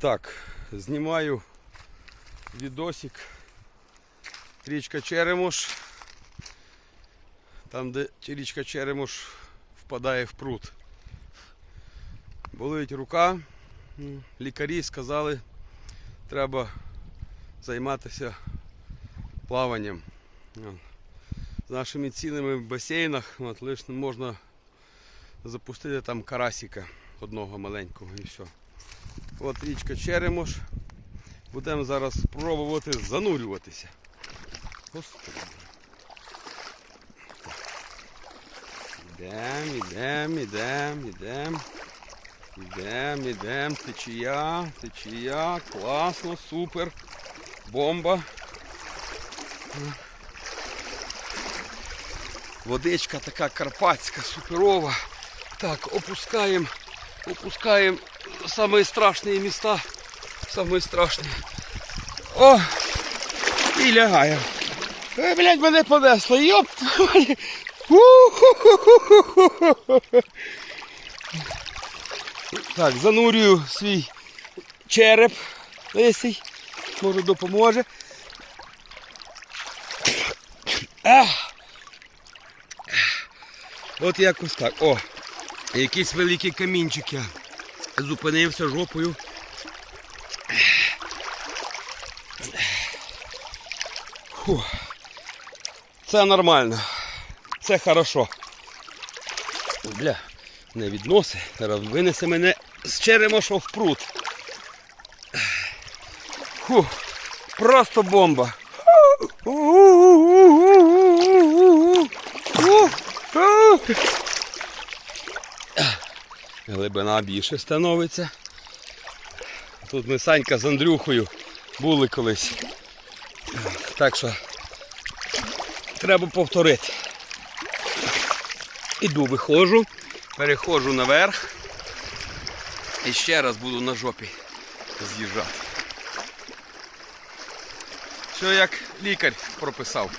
Так, знімаю відосик. Річка Черемош. Там, де річка Черемош впадає в пруд. Болить рука. Лікарі сказали, треба займатися плаванням. З нашими цінами в басейнах от, лише можна запустити там карасика одного маленького і все. От річка Черемош. Будемо зараз спробувати занурюватися. Господи. Ідем, ідем, ідем, ідем. Ідем, ідем. Течія, течія. Класно, супер. Бомба. Водичка така карпатська, суперова. Так, опускаємо, опускаємо самі страшні міста. Самі страшні. О! І лягаємо. Ой, блядь, мене понесло. Йоп! Так, занурюю свій череп лисий. Може допоможе. Ах! От якось так. О! Якийсь великий камінчик я зупинився жопою. Фу. Це нормально. Це хорошо. Бля, не відноси. Зараз винесе мене з черемоша в пруд. Фу. Просто бомба. Глибина більше становиться. Тут ми Санька з Андрюхою були колись. Так що треба повторити. Іду, виходжу, переходжу наверх і ще раз буду на жопі з'їжджати. Все як лікар прописав.